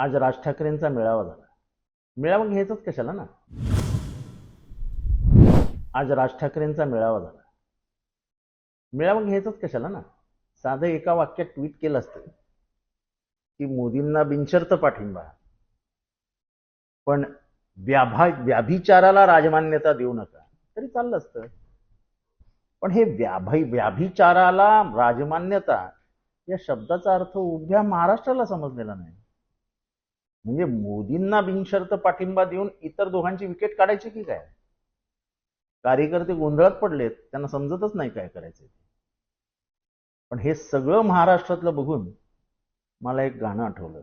आज राज ठाकरेंचा मेळावा झाला. मेळावा घ्यायचाच कशाला ना? आज राज ठाकरेंचा मेळावा झाला. मेळावा घ्यायचाच कशाला ना? साधं एका वाक्यात ट्विट केलं असतं की मोदींना बिनशर्त पाठिंबा. पण व्याभा व्याभिचाराला राजमान्यता देऊ नका. तरी चाललं असतं. पण हे व्याभै व्याभिचाराला राजमान्यता या शब्दाचा अर्थ उभ्या महाराष्ट्राला समजलेला नाही. म्हणजे मोदींना बिनशर्त पाठिंबा देऊन इतर दोघांची विकेट काढायची की काय? कार्यकर्ते गोंधळात पडलेत त्यांना समजतच नाही काय करायचं पण हे सगळं महाराष्ट्रातलं बघून मला एक गाणं आठवलं.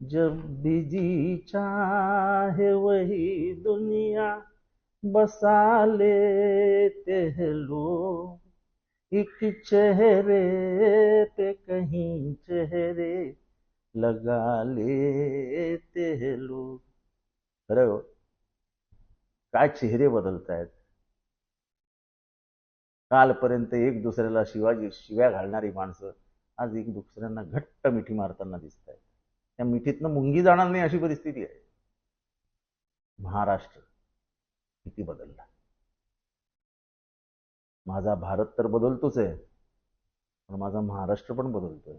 जब भी चाहे वही दुनिया बसा लेते हैं लोग। एक चेहरे पे कहीं चेहरे लगा लेते हैं लोग। खरं हो? काय चेहरे बदलत आहेत कालपर्यंत एक दुसऱ्याला शिवाजी शिव्या घालणारी माणसं आज एक दुसऱ्यांना घट्ट मिठी मारताना दिसत आहेत त्या मिठीतनं मुंगी जाणार नाही अशी परिस्थिती आहे. महाराष्ट्र किती बदलला. माझा भारत तर बदलतोच आहे पण माझा महाराष्ट्र पण बदलतोय.